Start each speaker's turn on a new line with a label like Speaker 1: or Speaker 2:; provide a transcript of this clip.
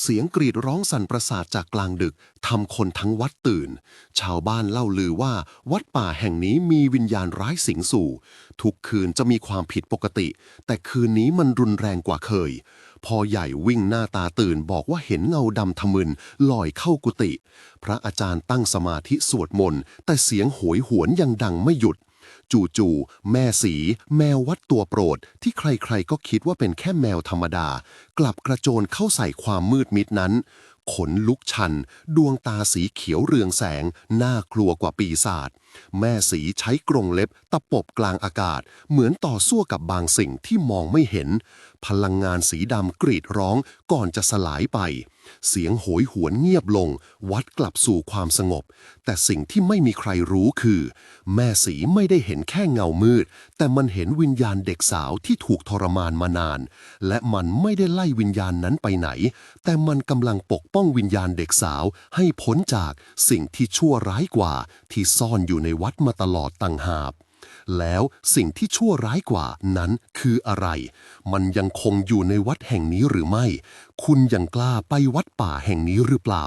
Speaker 1: เสียงกรีดร้องสั่นประสาทจากกลางดึกทำคนทั้งวัดตื่น ชาวบ้านเล่าลือว่าวัดป่าแห่งนี้มีวิญญาณร้ายสิงสู่ ทุกคืนจะมีความผิดปกติ แต่คืนนี้มันรุนแรงกว่าเคย พอใหญ่วิ่งหน้าตาตื่นบอกว่าเห็นเงาดำทะมึนลอยเข้ากุฏิพระอาจารย์ตั้งสมาธิสวดมนต์แต่เสียงโหยหวนยังดังไม่หยุด จู่ๆแม่สี แมววัดตัวโปรด ที่ใครๆก็คิดว่าเป็นแค่แมวธรรมดา กลับกระโจนเข้าใส่ความมืดมิดนั้น ขนลุกชัน ดวงตาสีเขียวเรืองแสง น่ากลัวกว่าปีศาจ แม่สีใช้กรงเล็บตะปบกลางอากาศ เหมือนต่อสู้กับบางสิ่งที่มองไม่เห็น พลังงานสีดำกรีดร้องก่อนจะสลายไป เสียงโหยหวนเงียบลง วัดกลับสู่ความสงบ แต่สิ่งที่ไม่มีใครรู้คือ แม่สีไม่ได้เห็นแค่เงามืด แต่มันเห็นวิญญาณเด็กสาวที่ถูกทรมานมานาน และมันไม่ได้ไล่วิญญาณนั้นไปไหน แต่มันกำลังปกป้องวิญญาณเด็กสาวให้พ้นจากสิ่งที่ชั่วร้ายกว่าที่ซ่อนอยู่ในวัดมาตลอดต่างหากแล้วสิ่งที่ชั่วร้ายกว่านั้นคืออะไร มันยังคงอยู่ในวัดแห่งนี้หรือไม่ คุณยังกล้าไปวัดป่าแห่งนี้หรือเปล่า